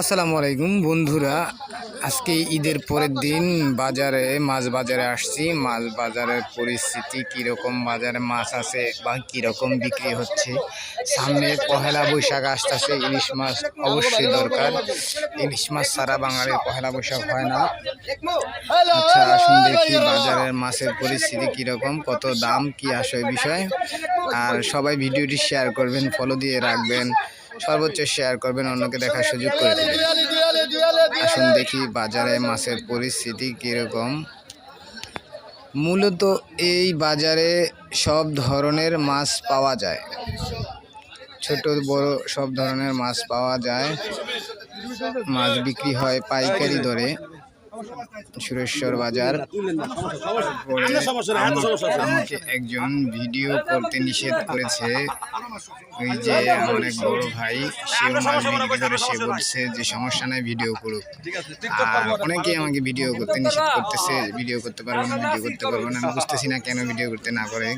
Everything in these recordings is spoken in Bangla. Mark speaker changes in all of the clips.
Speaker 1: আসসালামু আলাইকুম বন্ধুরা। আজকে ঈদের পরের দিন বাজারে, মাছ বাজারে আসছি। মাছ বাজারের পরিস্থিতি কীরকম, বাজারে মাছ আছে বা কীরকম বিক্রি হচ্ছে? সামনে পহেলা বৈশাখ আসতেছে, ইলিশ মাছ অবশ্যই দরকার। ইলিশ মাছ সারা বাঙালির পহেলা বৈশাখ হয় না। আচ্ছা আসুন দেখি বাজারের মাছের পরিস্থিতি কীরকম, কত দাম, কি আসে বিষয়। আর সবাই ভিডিওটি শেয়ার করবেন ফলো দিয়ে রাখবেন। সর্বোচ্চ শেয়ার করবেন অন্যকে দেখার সুযোগ করে দেবেন। আসুন দেখি বাজারে মাছের পরিস্থিতি কীরকম। মূলত এই বাজারে সব ধরনের মাছ পাওয়া যায়। ছোট বড় সব ধরনের মাছ পাওয়া যায়। মাছ বিক্রি হয় পাইকারি দরে। সুরেশ্বর বাজার। আমাকে একজন ভিডিও করতে নিষেধ করেছে। ওই যে আমার এক বড় ভাই সেও মাছ বিক্রি করে সে বলছে যে সমস্যা নাই ভিডিও করুক। আর অনেকেই আমাকে ভিডিও করতে নিষেধ করতেছে ভিডিও করতে পারব না ভিডিও করতে পারব না আমি বুঝতেছি না কেন ভিডিও করতে না করে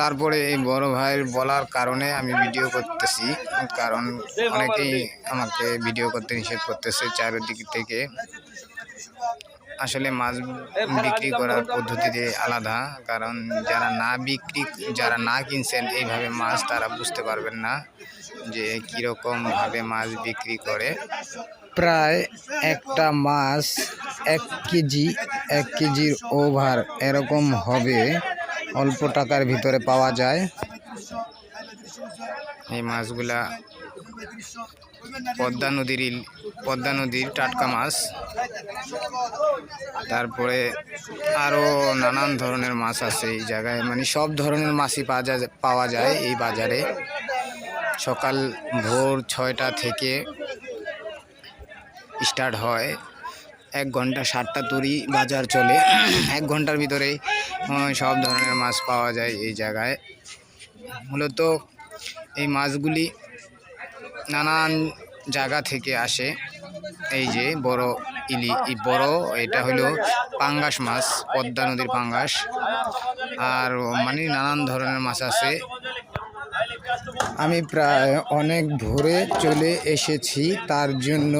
Speaker 1: তারপরে এই বড় ভাইয়ের বলার কারণে আমি ভিডিও করতেছি কারণ অনেকেই আমাকে ভিডিও করতে নিষেধ করতেছে চারিদিক থেকে। আসলে মাছ বিক্রি করার পদ্ধতিতে আলাদা কারণ যারা না বিক্রি যারা না কিনছেন এইভাবে মাছ তারা বুঝতে পারবেন না যে কীরকমভাবে মাছ বিক্রি করে। প্রায় একটা মাছ এক কেজি এক কেজির ওভার এরকম হবে অল্প টাকার ভিতরে পাওয়া যায়। এই মাছগুলা পদ্মা নদীর পদ্মা নদীর টাটকা মাছ। তারপরে আরও নানান ধরনের মাছ আছে এই জায়গায়। মানে সব ধরনের মাছই পাওয়া যায় পাওয়া যায় এই বাজারে। সকাল ভোর ছয়টা থেকে স্টার্ট হয়। এক ঘণ্টা সাতটা তরি বাজার চলে। এক ঘণ্টার ভিতরেই আহ, সব ধরনের মাছ পাওয়া যায় এই জায়গায়। মূলত এই মাছগুলি নানান জায়গা থেকে আসে। এই যে বড় ইলি বড়, এটা হলো পাঙ্গাস মাছ, পদ্মা নদীর পাঙ্গাস। আর মানে নানান ধরনের মাছ আছে। আমি প্রায় অনেক ভোরে চলে এসেছি, তার জন্য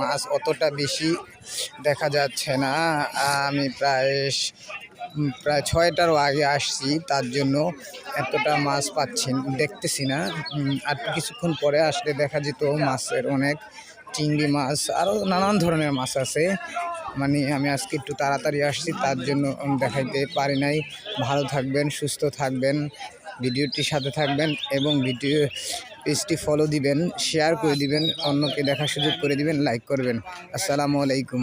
Speaker 1: মাছ অতটা বেশি দেখা যাচ্ছে না। আমি প্রায় প্রায় ছয়টারও আগে আসছি, তার জন্য এতটা মাছ পাচ্ছি দেখতেছি না। আর কিছুক্ষণ পরে আসলে দেখা যেত মাছের অনেক চিংড়ি মাছ আরও নানান ধরনের মাছ আছে। মানে আমি আজকে একটু তাড়াতাড়ি আসছি, তার জন্য দেখাইতে পারি নাই। ভালো থাকবেন, সুস্থ থাকবেন, ভিডিওটির সাথে থাকবেন এবং ভিডিও পেজটি ফলো দিবেন শেয়ার করে দিবেন, অন্যকে দেখার সুযোগ করে দিবেন লাইক করবেন। আসসালামু আলাইকুম।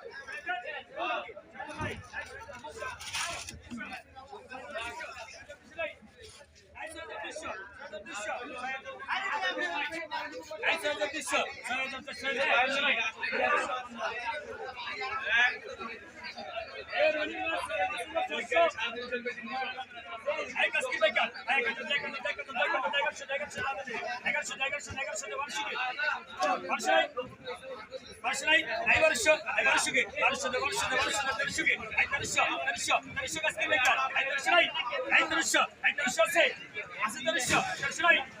Speaker 2: Hey, Tanisha, hey, Tanisha, say, I said Tanisha, Tanisha, right.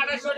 Speaker 2: আড়াইশো